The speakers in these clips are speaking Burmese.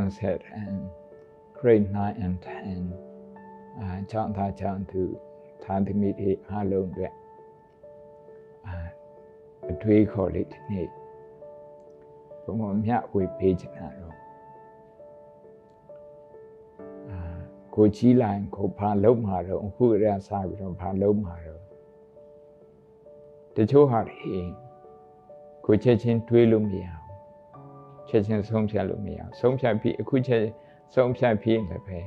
and set and grade 9 and 10အာကျောင်းသားကျောင်းသူသာသမီတွေအားလုံးအတွက်အာအတွေးခေါ်လေးဒီနေ့ဘုံဘုံမြဝေပေးချင်တာတော့အာကိုကြီးလိုက်ကိုဘာလုံးမှာတော့အခုရစပြီးတော့ဘာလုံးမှာတော့တချို့ဟာတွေကိုချက်ချင်းတွေးလို့မရဘူး ချက်ချင်းဆုံးဖြတ်လို့မရဘူးဆုံးဖြတ်ပြီးအခုချက်ဆုံးဖြတ်ပြီးလည်းပဲ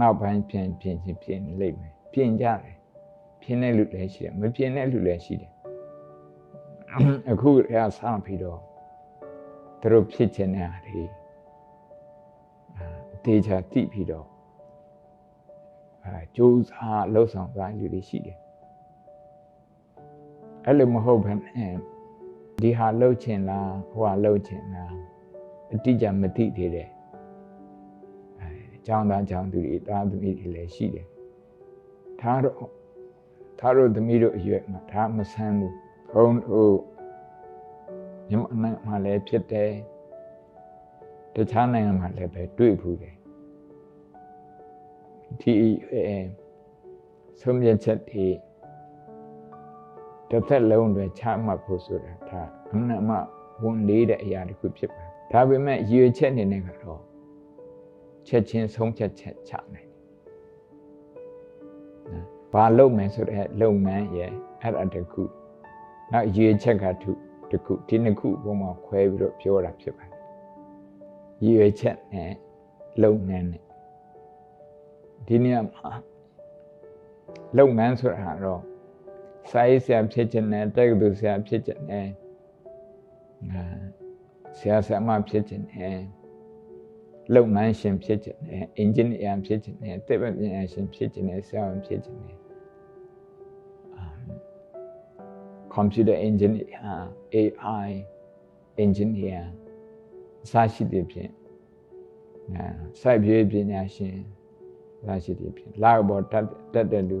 နောက်ပိုင်းပြင်ပြင်ချင်းပြင်လိမ့်မယ်ပြင်ကြတယ်ပြင်တဲ့လူလည်းရှိတယ်မပြင်တဲ့လူလည်းရှိတယ်အခုရစပြီးတော့သူတို့ဖြစ်ချင်တဲ့ဟာတွေအာတေချာတိပြီးတော့အဲကြိုးစားလှုပ်ဆောင်သွားလူတွေရှိတယ်အဲ့လိုမဟုတ်ဘဲနဲ့ဒီဟာလှုပ်ချင်လားဟိုဟာလှုပ်ချင်လား အတိအကျမသိသေးတယ်အဲကျောင်းသားကျောင်းသူတွေတာသမီးတွေလည်းရှိတယ်ဒါတော့ဒါတို့သမီးတို့အရွယ်မှာဒါမဆန်းဘူးဘုန်းတို့မြန်မာနိုင်ငံမှာလည်းဖြစ်တယ်တခြားနိုင်ငံမှာလည်းပဲတွေ့ဘူးတယ်ဒီအဲဆုံးဖြတ်ချက်တွေတစ်သက်လုံးတွေချမှတ်ဖို့ဆိုတာဒါအမှန်မှဝန်လေးတဲ့အရာတစ်ခုဖြစ်ပါတယ် ဒါပေမဲ့ရည်ရွယ်ချက်အနေနဲ့ကတော့ချက်ချင်းဆုံးဖြတ်ချက်ချနိုင်တယ်ဘာလုပ်မယ်ဆိုတဲ့လုပ်ငန်းရဲ့အဲ့ဒါတခုနောက်ရည်ရွယ်ချက်ကထုတခုဒီနှစ်ခုဘုံမှာခွဲပြီးတော့ပြောတာဖြစ်ပါတယ်ရည်ရွယ်ချက်နဲ့လုပ်ငန်းနဲ့ဒီနေရာမှာလုပ်ငန်းဆိုတာတော့စာရေးဆရာဖြစ်ခြင်းနဲ့တက္ကသိုလ်ဆရာဖြစ်ခြင်းနဲ့အာ ဆရာဆရာမဖြစ်ခြင်းနဲ့လုပ်ငန်းရှင်ဖြစ်ခြင်းနဲ့အင်ဂျင်နီယာဖြစ်ခြင်းနဲ့တက်ပပညာရှင်ဖြစ်ခြင်းနဲ့ဆရာဝန်ဖြစ်ခြင်းနဲ့ကွန်ပျူတာအင်ဂျင်နီယာ AI အင်ဂျင်နီယာအစရှိတဲ့ဖြင့်အဲစိုက်ပျိုးပညာရှင်အစရှိတဲ့ဖြင့်လာဘောတတ်တက်တဲ့လူ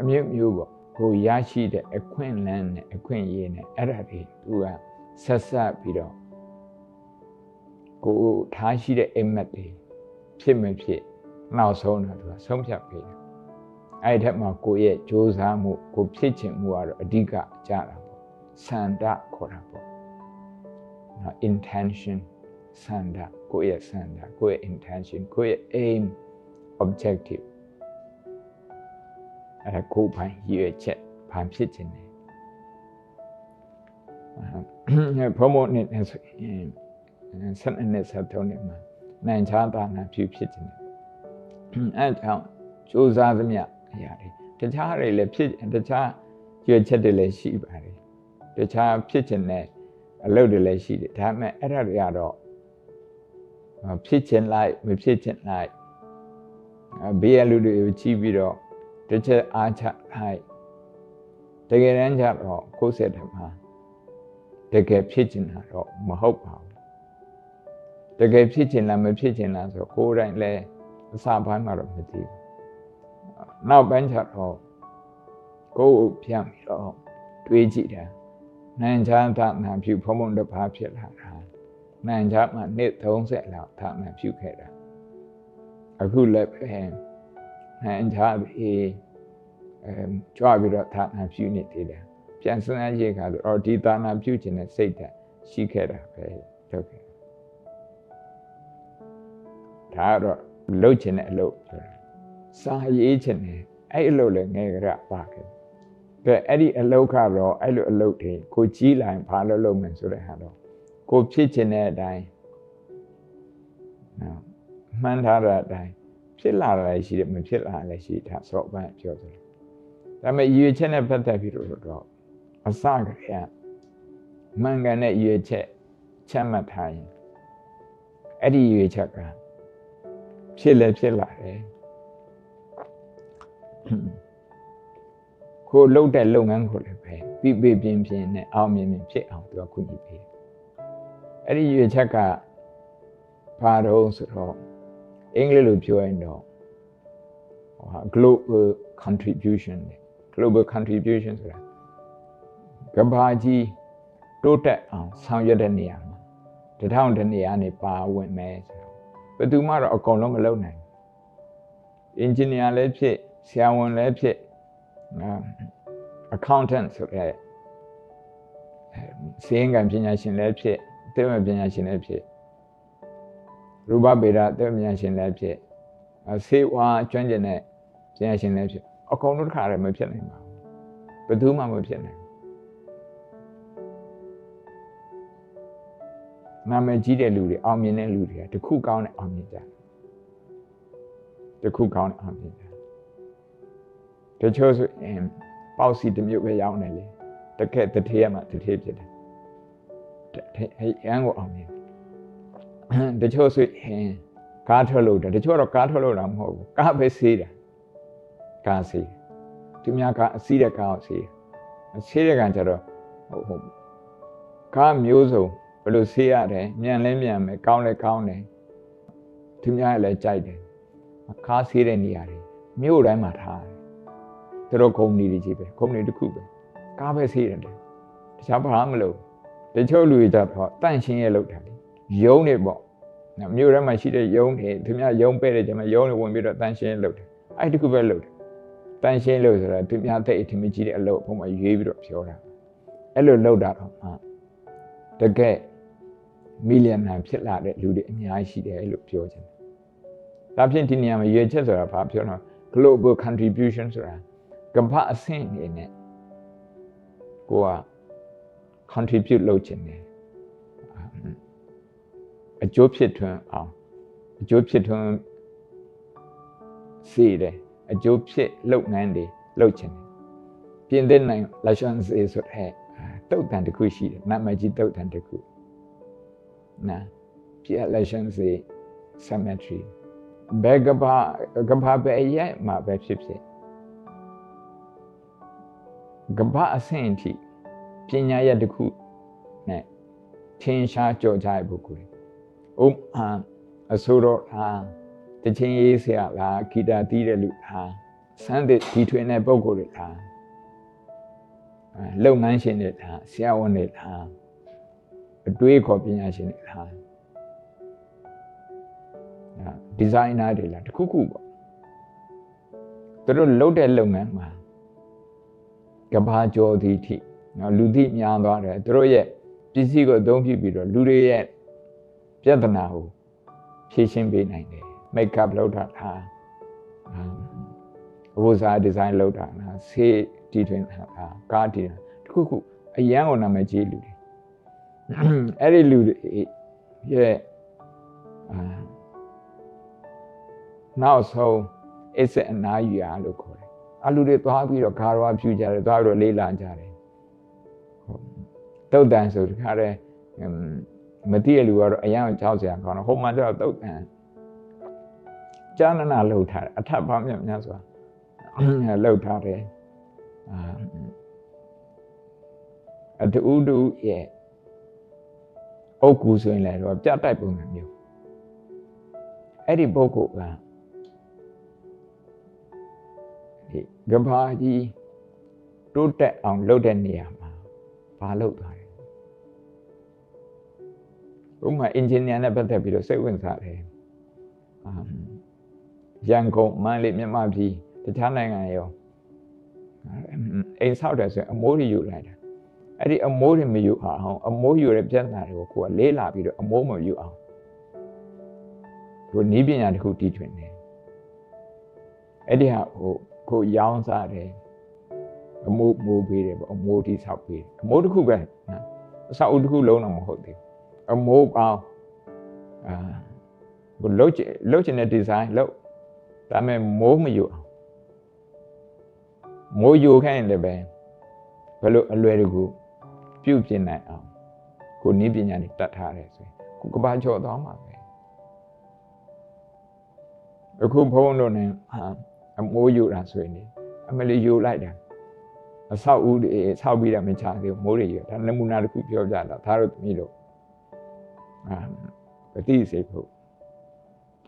အမျိုးမျိုးပေါ့ကိုရရှိတဲ့အခွင့်အလမ်းနဲ့အခွင့်အရေးနဲ့အဲ့ဒါတွေသူကဆက်ဆက်ပြီးတော့ ကိုထားရှိတဲ့အိမ်မက်တွေဖြစ်မဖြစ်နောက်ဆုံးတော့သူကဆုံးဖြတ်ပေးတယ်အဲ့ဒီထက်မှာကိုရဲ့စ조사မှုကိုဖြစ်ချင်မှုကတော့အဓိကကြတာပေါ့စန္ဒခေါ်တာပေါ့နော် intention စန္ဒကိုရဲ့စန္ဒကိုရဲ့ intention ကိုရဲ့ aim objective အဲကိုပိုင်ရည်ရွယ်ချက်ဘာဖြစ်ခြင်းလဲအဲဘုံဘုံနဲ့ဆိုရင် ဆက်နဲ့ဆက်ထုံးနေမှာနိုင်ချာတာနာဖြစ်ဖြစ်ခြင်းအဲကြောင့်စူးစမ်းသမျှအရာတွေတခြားတွေလည်းဖြစ်တခြားရွယ်ချက်တွေလည်းရှိပါတယ်တခြားဖြစ်ခြင်းနဲ့အလုပ်တွေလည်းရှိတယ်ဒါပေမဲ့အဲ့ဒါတွေကတော့ဖြစ်ခြင်းလိုက်မဖြစ်ခြင်းလိုက်ဘေးရလူတွေကိုကြီးပြီးတော့တစ်ချက်အားချလိုက်တကယ်တမ်းကျတော့ကိုယ်စက်တယ်မှာတကယ်ဖြစ်ချင်တာတော့မဟုတ်ပါဘူး တကယ်ဖြစ်ချင်လားမဖြစ်ချင်လားဆိုကိုယ်တိုင်လည်းအစာပိုင်းမှာတော့မသိဘူးနောက်ပိုင်းကျတော့ကိုယ်ပြန်ပြီးတော့တွေးကြည့်တယ်နိုင်ချမ်းသာနာပြုဖုံဖုံတစ်ပါးဖြစ်လာတာနိုင်ချမ်းမှနှစ်30လောက်သာနာပြုခဲ့တာအခုလည်းပဲနိုင်ချပြီးအဲကြွပြီးတော့သာနာပြုနေသေးတယ်ပြန်စမ်းရေးခါဆိုတော့ဒီသာနာပြုခြင်းနဲ့စိတ်ဓာတ်ရှိခဲ့တာပဲလုပ်ခဲ့ ဒါတော့လှုပ်ခြင်းနဲ့အလုပ်ပြောတာစာရေးခြင်းနဲ့အဲ့အလုပ်လည်းငယ်ကြပါခဲ့ကဲအဲ့ဒီအလုပ်ကတော့အဲ့လိုအလုပ်တွေကိုကြီးလိုက်ဘာလို့လုပ်မယ်ဆိုတဲ့ဟာတော့ကိုဖြစ်ခြင်းတဲ့အတိုင်းနော်မှန်းထားတဲ့အတိုင်းဖြစ်လာတာလည်းရှိတယ်မဖြစ်လာလည်းရှိတာစောပန်းပြောတယ်ဒါပေမဲ့ရွေချက်နဲ့ပတ်သက်ပြီးတော့အစကတည်းကမှန်ကန်တဲ့ရွေချက်ချမှတ်ထားရင်အဲ့ဒီရွေချက်က ဖြစ်လည်းဖြစ်လာတယ်ကိုလှုပ်တဲ့လုပ်ငန်းကိုလည်းပဲပြီးပြီးပြင်းပြင်းနဲ့အောင်မြင်မြင်ဖြစ်အောင်သူကခွင့်ပြုပေးတယ်အဲ့ဒီရွေချက်ကဘာတော့ဆိုတော့အင်္ဂလိပ်လိုပြောရင်တော့ဟာ global contribution global contribution ဆိုတာကဘာကြီးတိုးတက်အောင်ဆောင်ရွက်တဲ့နေရာမှာတထောင်တနေရာနေပါဝင်မယ်ဆိုတော့ ဘယ်သူမှတော့အကုန်လုံးမလုပ်နိုင်ဘူးအင်ဂျင်နီယာလည်းဖြစ်ဆရာဝန်လည်းဖြစ်နော် accountant ဆိုတဲ့စီရင်ကံပညာရှင်လည်းဖြစ်အသိဉာဏ်ပညာရှင်လည်းဖြစ်ရူပဗေဒအသိဉာဏ်ပညာရှင်လည်းဖြစ်ဆေးဝါးကျွမ်းကျင်တဲ့ပညာရှင်လည်းဖြစ်အကုန်လုံးတစ်ခါတည်းမဖြစ်နိုင်ပါဘူးဘယ်သူမှမဖြစ်နိုင် နာမည်ကြီးတဲ့လူတွေအောင်မြင်တဲ့လူတွေကတခုကောင်းတဲ့အောင်မြင်ကြတယ်တခုကောင်းတဲ့အောင်မြင်ကြတယ်တချို့ဆိုရင်ပေါ့စီတစ်မျိုးပဲရောင်းတယ်လေတကက်တထေးရမှာတထေးဖြစ်တယ်ဟဲ့ရန်ကိုအောင်မြင်တချို့ဆိုရင်ကားထွက်လို့တယ်တချို့တော့ကားထွက်လို့တာမဟုတ်ဘူးကားပဲဆေးတာကားဆေးသူများကအစီးတဲ့ကားကိုဆေးဆေးတဲ့ကံကျတော့ဟုတ်ဟုတ်ကားမျိုးစုံ ဘယ်လိုဆေးရတယ်မြန်လဲမြန်မယ်ကောင်းလဲကောင်းတယ်သူများလည်းကြိုက်တယ်ကားဆေးတဲ့နေရာတွေမြို့တိုင်းမှာထားတယ်သူတို့ကုမ္ပဏီတွေကြီးပဲကုမ္ပဏီတစ်ခုပဲကားပဲဆေးတယ်တခြားဘာမှမလုပ်တချို့လူတွေကြတော့တန့်ရှင်းရဲ့လုပ်တာလေယုံနေပေါ့နော်မြို့ထဲမှာရှိတဲ့ယုံတွေသူများယုံပဲ့တဲ့ကျမှယုံတွေဝင်ပြီးတော့တန့်ရှင်းလုပ်တယ်အဲ့ဒီတစ်ခုပဲလုပ်တယ်တန့်ရှင်းလို့ဆိုတာသူများတဲ့အထင်ကြီးတဲ့အလုပ်ဘုံမှာရွေးပြီးတော့ပြောတာအဲ့လိုလုပ်တာတော့မှတကယ် မီလီယံနာဖြစ်လာတဲ့လူတွေအများကြီးရှိတယ်လို့ပြောချင်တယ်။ဒါဖြင့်ဒီနေရာမှာရွေးချက်ဆိုတာဘာပြောတော့ global contribution ဆိုတာကမ္ဘာအဆင့်အနေနဲ့ကိုက contribute လုပ်ချင်တယ်အကျိုးဖြစ်ထွန်းအောင်အကျိုးဖြစ်ထွန်းစီတယ်အကျိုးဖြစ်လုပ်ငန်းတွေလုပ်ချင်တယ်ပြင်သစ်နိုင် license ဆိုတဲ့တုတ်တန်တစ်ခုရှိတယ်နာမည်ကြီးတုတ်တန်တစ်ခု နာပြ election စီ cemetery ဘယ်ကဘာကဘာပဲရဲ့မှာပဲဖြစ်ဖြစ်ကဘာအဆင့်အထိပညာရတစ်ခုနဲ့ထင်ရှားကြော်ကြတဲ့ပုဂ္ဂိုလ်တွေဥပမာအဆိုတော်ဟာတချင်းရေးဆရာလားဂီတာတီးတဲ့လူလားစမ်းတဲ့ဒီထွင်တဲ့ပုဂ္ဂိုလ်တွေလားလုပ်ငန်းရှင်တွေလားဆရာဝန်တွေလား အတွေးခေါ်ပညာရှင်တွေလားဒီဇိုင်နာတွေလားတခုခုပေါ့သူတို့လုပ်တဲ့လုပ်ငန်းမှာကဘာကျော်သည်ထိနော်လူသိများသွားတယ်သူတို့ရဲ့ပစ္စည်းကိုအသုံးပြုပြီးတော့လူတွေရဲ့ပြဿနာကိုဖြေရှင်းပေးနိုင်တယ်မိတ်ကပ်လုပ်တာလားအဝစားဒီဇိုင်းလုပ်တာလားဆေးတီထွင်တာလားကားတီတခုခုအရန်ကိုနာမည်ကြီးလူတွေ အဲ့ဒီလူတွေရဲ့အာနောက်ဆုံးအစ်စ်အနာယူရလို့ခေါ်တယ်အလူတွေသွားပြီးတော့ဂါရဝဖြူကြတယ်သွားပြီးတော့လေးလာကြတယ်တုတ်တန်ဆိုတခါတည်းမသိရလူကတော့အရန်ကြောက်စရာကောင်းတော့ဟိုမှာကျတော့တုတ်တန်ကြာနနာလှုပ်ထားတယ်အထပ်ပေါင်းမြတ်များစွာလှုပ်ထားတယ်အာအတူတူရဲ့ အုတ်ကူဆိုရင်လည်းတော့ပြတ်တိုက်ပုံစံမျိုးအဲ့ဒီပုဂ္ဂိုလ်ကဒီကဘာကြီးတိုးတက်အောင်လုပ်တဲ့နေရာမှာဘာလုပ်သွားလဲဥပမာအင်ဂျင်နီယာနဲ့ပတ်သက်ပြီးတော့စိတ်ဝင်စားတယ်အာရန်ကုန်မန္တလေးမြန်မာပြည်တခြားနိုင်ငံရောအိမ်ဆောက်တယ်ဆိုရင်အမိုးတွေယူလိုက်တာ အဲ့ဒီအမိုးတွေမယူအောင်အမိုးယူတဲ့ပြဿနာတွေကိုကိုကလေးလာပြီးတော့အမိုးမယူအောင်ကိုနီးပညာတစ်ခုတီးထွင်တယ်အဲ့ဒီဟာဟိုကိုရောင်းစားတယ်အမိုးမိုးပေးတယ်ပေါ့အမိုးတိဆောက်ပေးတယ်အမိုးတစ်ခုပဲနော်အဆောက်အဦတစ်ခုလုံးတော့မဟုတ်သေးဘူးအမိုးကောင်းအာဘလုတ်လုတ်ချင်တဲ့ဒီဇိုင်းလုတ်ဒါပေမဲ့မိုးမယူအောင်မိုးယူခိုင်းရင်လည်းပဲဘယ်လိုအလွယ်တကူ ပြုတ်ပြင်နိုင်အောင်ကိုနည်းပညာတွေတတ်ထားတယ်ဆိုရင်ကိုကဘာချော်သွားမှာပဲအခုဘုန်းတို့နဲ့ဟာအမိုးယူတာဆိုရင်အမလီယူလိုက်တာအဆောက်အဦတွေဆောက်ပြီးတာမချသေးဘူးမိုးတွေယူဒါနမူနာတစ်ခုပြောပြတာဒါတို့သမီးတို့အာပတိစိတ်ဖို့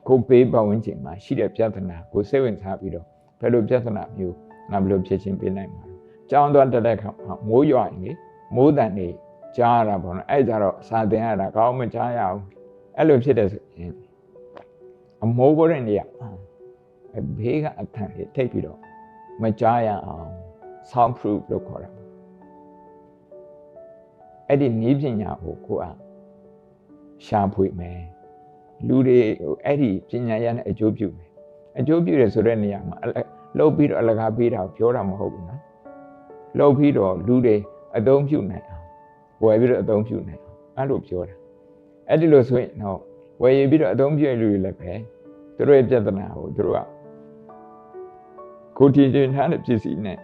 ကိုပေးပတ်ဝန်းကျင်မှာရှိတဲ့ပြဿနာကိုစိတ်ဝင်စားပြီးတော့ဘယ်လိုပြဿနာမျိုးငါဘယ်လိုဖြေရှင်းပေးနိုင်မှာကြောင်းသွားတက်တဲ့ခါမိုးရွာရင်လေ မိုးတန်နေကြားရတာပေါ့နော်အဲ့ကြတော့စာသင်ရတာကောင်းမကြားရအောင်အဲ့လိုဖြစ်တဲ့ဆိုရင်အမိုးပေါ်တဲ့နေရာမှာအဘေးကအထံလေးထိပ်ပြီးတော့မကြားရအောင် sound proof လို့ခေါ်တာအဲ့ဒီနီးပညာကိုကိုကရှာဖွေမယ်လူတွေအဲ့ဒီပညာရနဲ့အကျိုးပြုမယ်အကျိုးပြုတယ်ဆိုတဲ့နေရာမှာလှုပ်ပြီးတော့အလကားပေးတာကိုပြောတာမဟုတ်ဘူးနော်လှုပ်ပြီးတော့လူတွေ အသုံးပြုနိုင်အောင်ဝယ်ပြီးတော့အသုံးပြုနိုင်အောင်အဲ့လိုပြောတာအဲ့ဒီလိုဆိုရင်တော့ဝယ်ရပြီးတော့အသုံးပြုရလူတွေလည်းပဲသူတို့ရဲ့ပြဿနာကိုသူတို့ကကိုတီတင်ထားတဲ့ပစ္စည်းနဲ့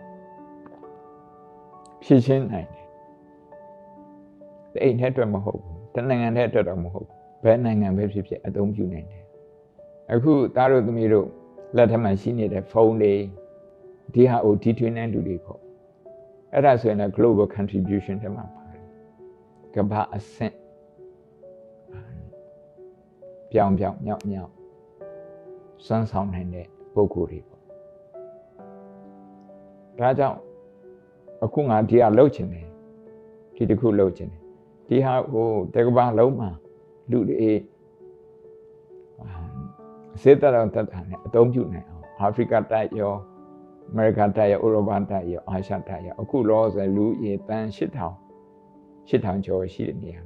ဖြည့်ရှင်းနိုင်တယ်အိမ်ထဲအတွက်မဟုတ်ဘူးတနိုင်ငံထဲအတွက်တော့မဟုတ်ဘူးဘယ်နိုင်ငံပဲဖြစ်ဖြစ်အသုံးပြုနိုင်တယ်အခုသားတို့သမီးတို့လက်ထက်မှာရှိနေတဲ့ဖုန်းတွေဒီဟာကိုတီထွင်တဲ့လူတွေပေါ့ အဲ့ဒါဆိုရင်လည်း global contribution ထဲမှာပါတယ်ကမ္ဘာအဆင့်ပြောင်ပြောင်မြောက်မြောက်စွမ်းဆောင်နိုင်တဲ့ပုဂ္ဂိုလ်တွေပေါ့ဒါကြောင့်အခုငါဒီဟာလှုပ်ချင်တယ်ဒီတစ်ခုလှုပ်ချင်တယ်ဒီဟာဟိုတကဘာလုံးမှာလူတွေစေတတော်တတ်တာနဲ့အသုံးပြုနိုင်အောင်အာဖရိကတိုက်ရော အမေရိကတိုက်ရောဥရောပတိုက်ရောအာရှတိုက်ရောအခုလောဆိုလူရေတန်း8000 8000ကျော်ရှိတဲ့နေရာ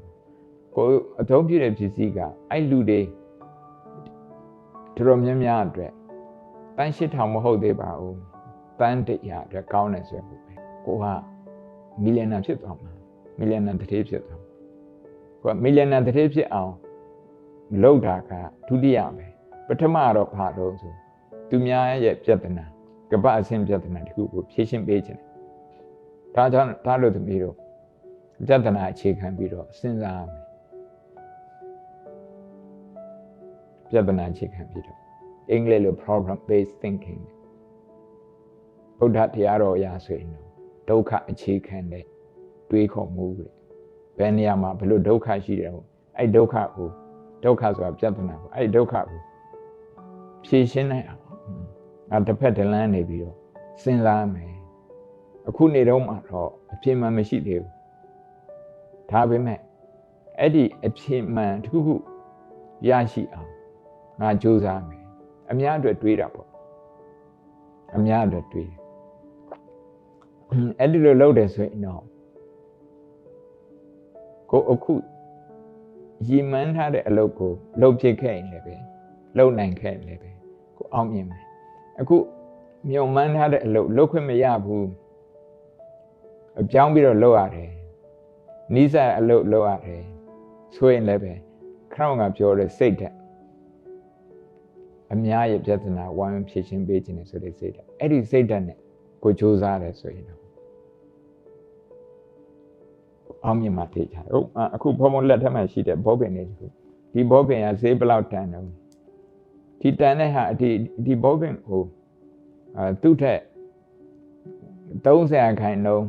ကိုအသုံးပြုတဲ့ပစ္စည်းကအဲ့လူတွေတော်များများအတွက်တန်း8000မဟုတ်သေးပါဘူးတန်းတရာအတွက်ကောင်းတယ်ဆိုရင်ကိုကမီလီယံနာဖြစ်သွားမှာမီလီယံနာတစ်ထေးဖြစ်သွားမှာကိုကမီလီယံနာတစ်ထေးဖြစ်အောင်လုပ်တာကဒုတိယပဲပထမတော့ဘာလို့ဆိုသူများရဲ့ပြဿနာ ကပ္ပအဆင့်ပြဿနာတခုကိုဖြေရှင်းပေးခြင်းဒါကြောင့်ဒါလို့သမီးတို့ပြဿနာအခြေခံပြီးတော့စဉ်းစားမယ်ပြဿနာအခြေခံပြီးတော့အင်္ဂလိပ်လို problem based thinking ဗုဒ္ဓတရားတော်အရာဆိုရင်ဒုက္ခအခြေခံတဲ့တွေးခေါ်မှုပဲဘယ်နေရာမှာဘယ်လိုဒုက္ခရှိတယ်ဟုတ်အဲ့ဒုက္ခကိုဒုက္ခဆိုတာပြဿနာကိုအဲ့ဒုက္ခကိုဖြေရှင်းနိုင်အောင် ငါတစ်ဖက်တစ်လမ်းနေပြီးတော့စဉ်းစားမယ်အခုနေတော့မှတော့အပြင်းမှမရှိသေးဘူးဒါပေမဲ့အဲ့ဒီအပြင်းမှန်တစ်ခုခုရရှိအောင်ငါကြိုးစားမယ်အများအတွက်တွေးတာပေါ့အများအတွက်တွေးတယ်အဲ့ဒီလိုလုပ်တယ်ဆိုရင်တော့ကိုအခုရည်မှန်းထားတဲ့အလုပ်ကိုလုပ်ဖြစ်ခဲ့ရင်လည်းပဲလုပ်နိုင်ခဲ့ရင်လည်းပဲကိုအောင်မြင်မယ် အခုမြုံမှန်းထားတဲ့အလုပ်လုပ်ခွင့်မရဘူးအပြောင်းပြီးတော့လုပ်ရတယ်နီးစပ်အလုပ်လုပ်ရတယ်ဆိုရင်လည်းပဲခရောင်းကပြောတဲ့စိတ်ဓာတ်အများရဲ့ပြဿနာဝိုင်းဖြေရှင်းပေးခြင်းနဲ့ဆိုတဲ့စိတ်ဓာတ်အဲ့ဒီစိတ်ဓာတ်နဲ့ကိုစူးစမ်းတယ်ဆိုရင်တော့အောင်မြင်မှာသိကြတယ်ဟုတ်အခုဘုံဘုံလက်ထက်မှာရှိတဲ့ဘောပင်လေးဒီဒီဘောပင်ကဈေးဘယ်လောက်တန်တော့ ဒီတန်တဲ့ဟာဒီဒီဘောပင်ကိုအဲသူ့ထက်30အခါနှုံး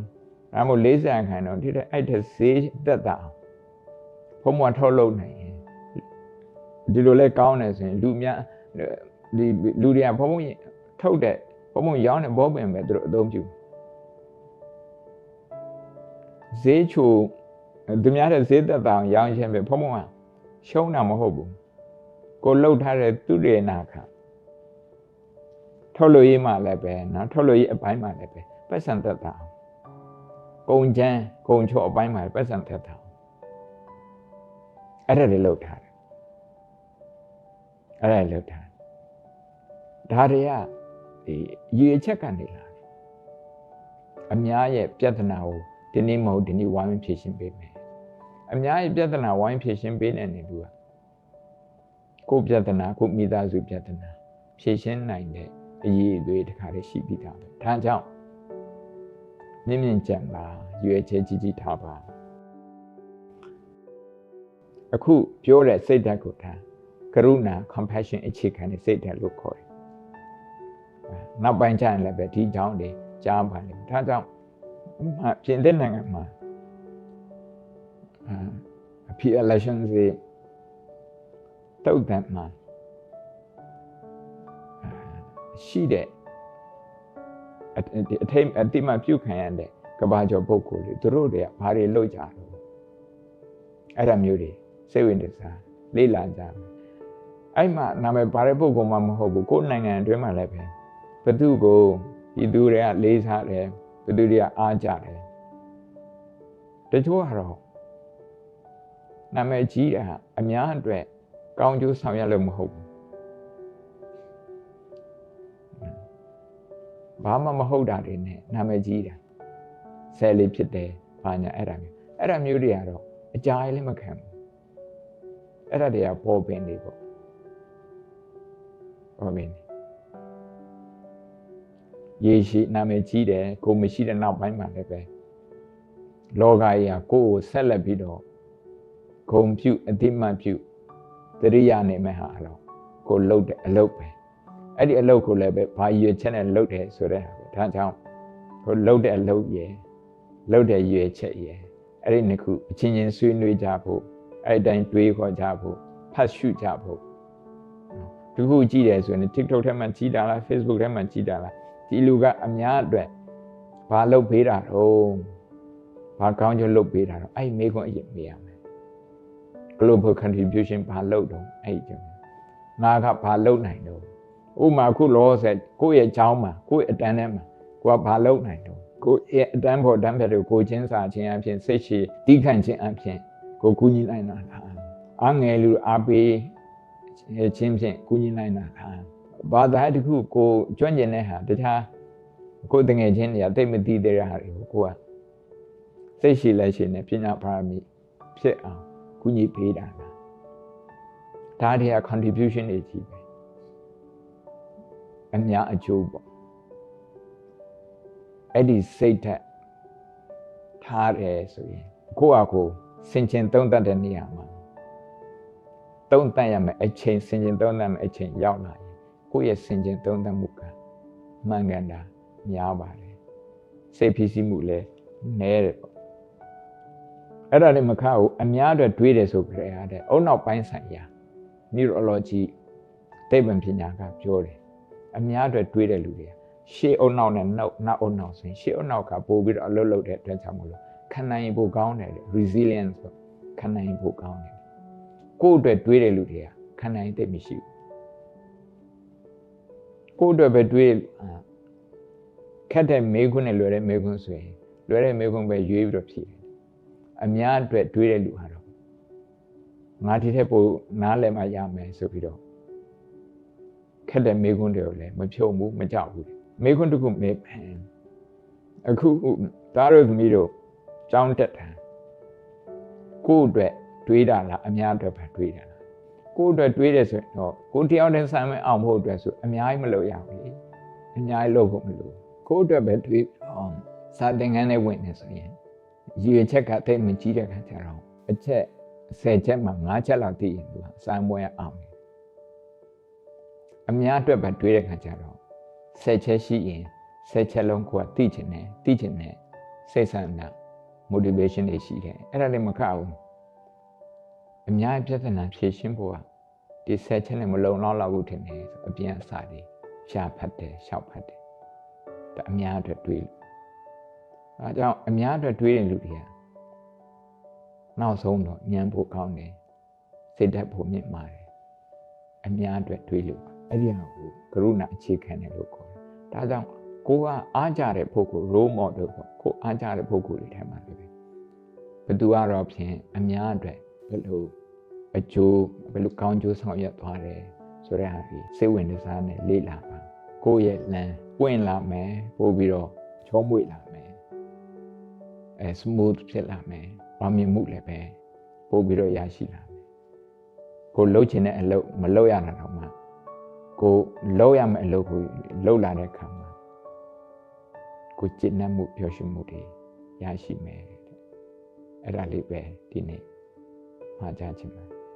ဒါမှမဟုတ်40အခါနှုံးဒီတဲ့အဲ့ထက်ဈေးသက်တာဘုံဘုံထုတ်လုပ်နိုင်ရင်ဒီလိုလဲကောင်းတယ်ဆိုရင်လူများဒီလူတွေကဘုံဘုံထုတ်တဲ့ဘုံဘုံရောင်းတဲ့ဘောပင်ပဲသူတို့အသုံးပြုဈေးချိုသူများတဲ့ဈေးသက်တောင်ရောင်းခြင်းပဲဘုံဘုံကရှုံးတာမဟုတ်ဘူး ကိုလှုပ်ထားတဲ့သူရေနာခထုတ်လို့ရေးမှလည်းပဲနော်ထုတ်လို့ရေးအပိုင်းမှလည်းပဲပတ်စံသက်တာကုံချမ်းကုံချော့အပိုင်းမှပတ်စံသက်တာအဲ့ဒါတွေလှုပ်ထားတယ်အဲ့ဒါလှုပ်ထားဒါတွေကဒီရေချက်ကနေလာအများရဲ့ပြဿနာကိုဒီနေ့မဟုတ်ဒီနေ့ဝိုင်းဖြေရှင်းပေးမယ်အများကြီးပြဿနာဝိုင်းဖြေရှင်းပေးတဲ့နေသူက ကိုပြဿနာကိုမိသားစုပြဿနာဖြေရှင်းနိုင်တဲ့အရေးအသွေးတခါတည်းရှိပြီးသားပဲဒါကြောင့်မြင့်မြင့်ကြံပါရွယ်ချဲကြီးကြီးထားပါအခုပြောတဲ့စိတ်ဓာတ်ကိုထားကရုဏာ compassion အခြေခံတဲ့စိတ်ဓာတ်လို့ခေါ်တယ်နောက်ပိုင်းကျရင်လည်းပဲဒီကြောင်းတွေကြားပါလိမ့်မယ်ဒါကြောင့်ပြင်သစ်နိုင်ငံမှာအဖီ election တွေ တုတ်တန်မှာရှိတဲ့အထိတ်အတိမပြုတ်ခံရတဲ့ကဘာကျော်ပုဂ္ဂိုလ်တွေသူတို့တွေကဘာတွေလုပ်ကြတော့အဲ့ဒါမျိုးတွေစိတ်ဝင်စားလေ့လာကြမယ်အဲ့မှာနာမည်ပါတဲ့ပုဂ္ဂိုလ်မှမဟုတ်ဘူးကိုယ်နိုင်ငံအတွင်းမှာလည်းပဲဘသူကိုဒီသူတွေကလေးစားတယ်ဘသူတွေကအားကြတယ်တချို့ကတော့နာမည်ကြီးတာအများအတွက် ကောင်းကျိုးဆောင်ရလို့မဟုတ်ဘူးဘာမှမဟုတ်တာတွေနဲ့နာမည်ကြီးတာဆယ်လေးဖြစ်တယ်ဘာညာအဲ့ဒါမျိုးအဲ့ဒါမျိုးတွေကတော့အကြာကြီးလည်းမခံဘူးအဲ့ဒါတွေကပေါ်ပင်နေပေါ့ပေါ်ပင်နေရေရှိနာမည်ကြီးတယ်ကိုမရှိတဲ့နောက်ပိုင်းမှာလည်းပဲလောကကြီးကကိုယ့်ကိုဆက်လက်ပြီးတော့ဂုံပြုအတိမတ်ပြု တရိယာနေမဲ့ဟာတော့ကိုလှုပ်တဲ့အလုပ်ပဲအဲ့ဒီအလုပ်ကိုလည်းပဲဘာရွေချက်နဲ့လှုပ်တယ်ဆိုတဲ့ဟာပဲဒါကြောင့်ကိုလှုပ်တဲ့အလုပ်ရယ်လှုပ်တဲ့ရွေချက်ရယ်အဲ့ဒီနှစ်ခုအချင်းချင်းဆွေးနွေးကြဖို့အဲ့ဒီတိုင်းတွေးခေါ်ကြဖို့ဖတ်ရှုကြဖို့ဒီခုကြည့်တယ်ဆိုရင် TikTok ထဲမှာကြည့်တာလား Facebook ထဲမှာကြည့်တာလားဒီလူကအများအတွက်ဘာလုပ်ပေးတာတော့ဘာကောင်းကျိုးလုပ်ပေးတာတော့အဲ့ဒီမိခွန်းအရင်မေးရမယ် global contribution ဘာလုပ်တော့အဲ့ကြောင့်ငါကဘာလုပ်နိုင်တော့ဥမာခုလောဆယ်ကိုယ့်ရဲ့ချောင်းမှာကိုယ့်အတန်းထဲမှာကိုကဘာလုပ်နိုင်တော့ကိုယ့်ရဲ့အတန်းဖို့တန်းဖက်တို့ကိုချင်းစာချင်းအဖြစ်စိတ်ရှိတီးခန့်ခြင်းအဖြစ်ကိုကူညီနိုင်တာလားအငယ်လူအားပေးခြင်းဖြင့်ကူညီနိုင်တာလားဘာသာတစ်ခုကိုကျွမ်းကျင်တဲ့ဟာတခြားကိုတငယ်ချင်းတွေကတိတ်မသိတဲ့ဟာတွေကိုကိုကစိတ်ရှိလက်ရှိနဲ့ပညာပါရမီဖြစ်အောင် ကူညီပေးတာလားဒါတွေက contribution တွေကြီးပဲအများအကျိုးပေါ့အဲ့ဒီစိတ်ဓာတ်ထားတယ်ဆိုရင်ကိုယ့်အကိုစင်ကျင်သုံးတတ်တဲ့နေရာမှာသုံးတတ်ရမယ်အချိန်စင်ကျင်သုံးတတ်မယ်အချိန်ရောက်လာရင်ကိုယ့်ရဲ့စင်ကျင်သုံးတတ်မှုကမှန်ကန်တာများပါတယ်စိတ်ဖြစ်စီမှုလည်းနည်းတယ်ပေါ့ အဲ့ဒါလည်းမခါဘူးအများအတွက်တွေးတယ်ဆိုကြရတဲ့အုံနောက်ပိုင်းဆိုင်ရာ neurology သိပ္ပံပညာကပြောတယ်အများအတွက်တွေးတဲ့လူတွေရှေ့အုံနောက်နဲ့နောက်နောက်အုံနောက်ဆိုရင်ရှေ့အုံနောက်ကပို့ပြီးတော့အလုပ်လုပ်တဲ့အတွက်ကြောင့်မလို့ခံနိုင်ဖို့ကောင်းတယ် resilience ဆိုခံနိုင်ဖို့ကောင်းတယ်ကိုယ့်အတွက်တွေးတဲ့လူတွေကခံနိုင်သိမရှိဘူးကိုယ့်အတွက်ပဲတွေးခက်တဲ့မေးခွန်းနဲ့လွယ်တဲ့မေးခွန်းဆိုရင်လွယ်တဲ့မေးခွန်းပဲရွေးပြီးတော့ဖြေတယ် အများအတွက်တွေးတဲ့လူဟာတော့ငါဒီထက်ပိုနားလည်မှရမယ်ဆိုပြီးတော့ခက်တဲ့မေခွန်းတွေကိုလည်းမဖြုံဘူးမကြောက်ဘူးမေခွန်းတစ်ခုမေးအခုသားတို့သမီးတို့ကြောင်းတက်တာကိုယ့်အတွက်တွေးတာလားအများအတွက်ပဲတွေးတာလားကိုယ့်အတွက်တွေးတယ်ဆိုရင်တော့ကိုတယောက်တည်းဆမ်းမအောင်ဖို့အတွက်ဆိုအများကြီးမလုပ်ရဘူးလေအများကြီးလုပ်ဖို့မလိုကိုယ့်အတွက်ပဲတွေးအောင်စာသင်ခန်းထဲဝင်နေဆိုရင် ရည်ရွယ်ချက်ကတိတ်မကြီးတဲ့ခါကျတော့အချက်10ချက်မှာ5ချက်လောက်သိရင်သူကစာမွေးအောင်အများအတွက်ပဲတွေးတဲ့ခါကျတော့10ချက်ရှိရင်10ချက်လုံးကိုကသိချင်တယ်သိချင်တယ်စိတ်ဆန္ဒ motivation တွေရှိတယ်အဲ့ဒါလည်းမခဘူးအများပြဿနာဖြေရှင်းဖို့ကဒီ10ချက်နဲ့မလုံလောက်လောက်ဘူးထင်တယ်ဆိုအပြင်အစာတွေရှာဖတ်တယ်ရှောက်ဖတ်တယ်ဒါအများအတွက်တွေးလို့ အဲကြောင့်အများအတွက်တွေးတဲ့လူတွေကနောက်ဆုံးတော့ညံဖို့ကောင်းတယ်စိတ်ဓာတ်ဖို့မြင့်မာတယ်အများအတွက်တွေးလို့အဲ့ဒီဟာကိုကရုဏာအခြေခံတယ်လို့ခေါ်တယ်ဒါကြောင့်ကိုကအားကြတဲ့ပုဂ္ဂိုလ် role model ပေါ့ကိုအားကြတဲ့ပုဂ္ဂိုလ်တွေထဲမှာလည်းဘယ်သူကတော့ဖြင့်အများအတွက်ဘယ်လိုအကျိုးဘယ်လိုကောင်းကျိုးဆောင်ရွက်သွားတယ်ဆိုတဲ့ဟာကြီးစိတ်ဝင်စားနဲ့လေ့လာပါကိုယ့်ရဲ့လမ်းပွင့်လာမယ်ပို့ပြီးတော့ချောမွေ့လာမယ် အဲ smooth ဖြစ်လာမယ်။အောင်မြင်မှုလည်းပဲပို့ပြီးတော့ရရှိလာမယ်။ကိုလှုပ်ချင်တဲ့အလုပ်မလှုပ်ရတာတော့မှကိုလှုပ်ရမယ့်အလုပ်ကိုလှုပ်လာတဲ့အခါမှာကိုจิตနှံ့မှုပျော်ရွှင်မှုတွေရရှိမယ်တဲ့။အဲ့ဒါလေးပဲဒီနေ့မှာကြားချင်ပါတယ်။